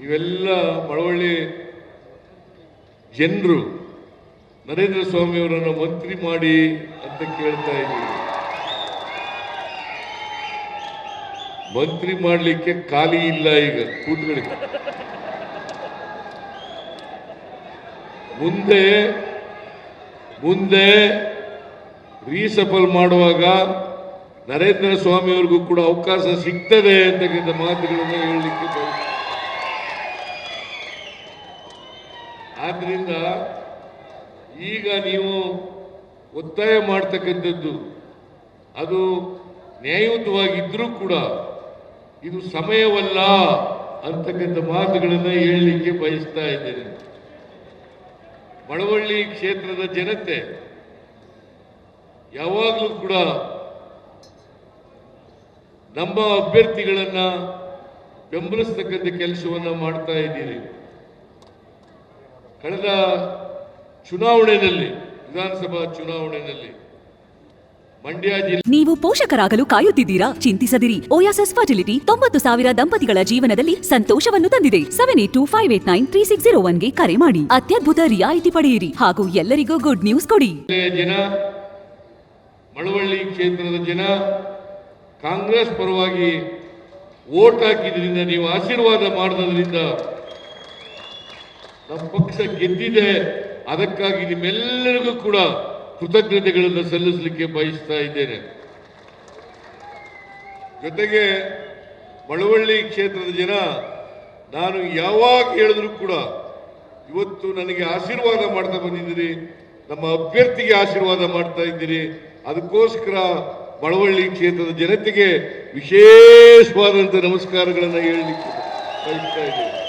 ಇವೆಲ್ಲ ಮಳವಳ್ಳಿ ಜನರು ನರೇಂದ್ರ ಸ್ವಾಮಿ ಅವರನ್ನು ಮಂತ್ರಿ ಮಾಡಿ ಅಂತ ಕೇಳ್ತಾ ಇದ್ದೀವಿ ಮಂತ್ರಿ ಮಾಡಲಿಕ್ಕೆ ಖಾಲಿ ಇಲ್ಲ ಈಗ ಕೂತ್ಗಳಿಗೆ ಮುಂದೆ ಮುಂದೆ ರೀಸಫಲ್ ಮಾಡುವಾಗ ನರೇಂದ್ರ ಸ್ವಾಮಿ ಅವ್ರಿಗೂ ಕೂಡ ಅವಕಾಶ ಸಿಗ್ತದೆ ಅಂತಕ್ಕಂಥ ಮಾತುಗಳನ್ನು ಹೇಳಲಿಕ್ಕೆ ಆದ್ರಿಂದ ಈಗ ನೀವು ಒತ್ತಾಯ ಮಾಡ್ತಕ್ಕಂಥದ್ದು, ಅದು ನ್ಯಾಯಯುತವಾಗಿದ್ದರೂ ಕೂಡ ಇದು ಸಮಯವಲ್ಲ ಅಂತಕ್ಕಂಥ ಮಾತುಗಳನ್ನು ಹೇಳಲಿಕ್ಕೆ ಬಯಸ್ತಾ ಇದ್ದೇನೆ. ಮಳವಳ್ಳಿ ಕ್ಷೇತ್ರದ ಜನತೆ ಯಾವಾಗಲೂ ಕೂಡ ನಮ್ಮ ಅಭ್ಯರ್ಥಿಗಳನ್ನು ಬೆಂಬಲಿಸ್ತಕ್ಕಂಥ ಕೆಲಸವನ್ನು ಮಾಡ್ತಾ ಇದ್ದೀರಿ. ಕಳೆದ ಚುನಾವಣೆಯಲ್ಲಿ ವಿಧಾನಸಭಾ ಚುನಾವಣೆಯಲ್ಲಿ ಮಂಡ್ಯ ಜಿಲ್ಲೆ ನೀವು ಪೋಷಕರಾಗಲು ಕಾಯುತ್ತಿದ್ದೀರಾ? ಚಿಂತಿಸದಿರಿ. ಓಯಾಸಸ್ ಫರ್ಟಿಲಿಟಿ ತೊಂಬತ್ತು ಸಾವಿರ ದಂಪತಿಗಳ ಜೀವನದಲ್ಲಿ ಸಂತೋಷವನ್ನು ತಂದಿದೆ. Seven eight two five eight nine three six zero ಒನ್ಗೆ ಕರೆ ಮಾಡಿ. ಅತ್ಯದ್ಭುತ ರಿಯಾಯಿತಿ ಪಡೆಯಿರಿ ಹಾಗೂ ಎಲ್ಲರಿಗೂ ಗುಡ್ ನ್ಯೂಸ್ ಕೊಡಿ. ಜನ ಮಳವಳ್ಳಿ ಕ್ಷೇತ್ರದ ಜನ ಕಾಂಗ್ರೆಸ್ ಪರವಾಗಿ ವೋಟ್ ಹಾಕಿದ್ರಿಂದ ನೀವು ಆಶೀರ್ವಾದ ಮಾಡೋದ್ರಿಂದ ನಮ್ಮ ಪಕ್ಷ ಗೆದ್ದಿದೆ, ಅದಕ್ಕಾಗಿ ನಿಮ್ಮೆಲ್ಲರಿಗೂ ಕೂಡ ಕೃತಜ್ಞತೆಗಳನ್ನು ಸಲ್ಲಿಸಲಿಕ್ಕೆ ಬಯಸ್ತಾ ಇದ್ದೇನೆ. ಜೊತೆಗೆ ಮಳವಳ್ಳಿ ಕ್ಷೇತ್ರದ ಜನ, ನಾನು ಯಾವಾಗ ಹೇಳಿದ್ರು ಕೂಡ ಇವತ್ತು ನನಗೆ ಆಶೀರ್ವಾದ ಮಾಡ್ತಾ ಬಂದಿದ್ದೀರಿ, ನಮ್ಮ ಅಭ್ಯರ್ಥಿಗೆ ಆಶೀರ್ವಾದ ಮಾಡ್ತಾ ಇದ್ದೀರಿ. ಅದಕ್ಕೋಸ್ಕರ ಮಳವಳ್ಳಿ ಕ್ಷೇತ್ರದ ಜನತೆಗೆ ವಿಶೇಷವಾದಂಥ ನಮಸ್ಕಾರಗಳನ್ನು ಹೇಳಲಿಕ್ಕೆ ಬಯಸ್ತಾ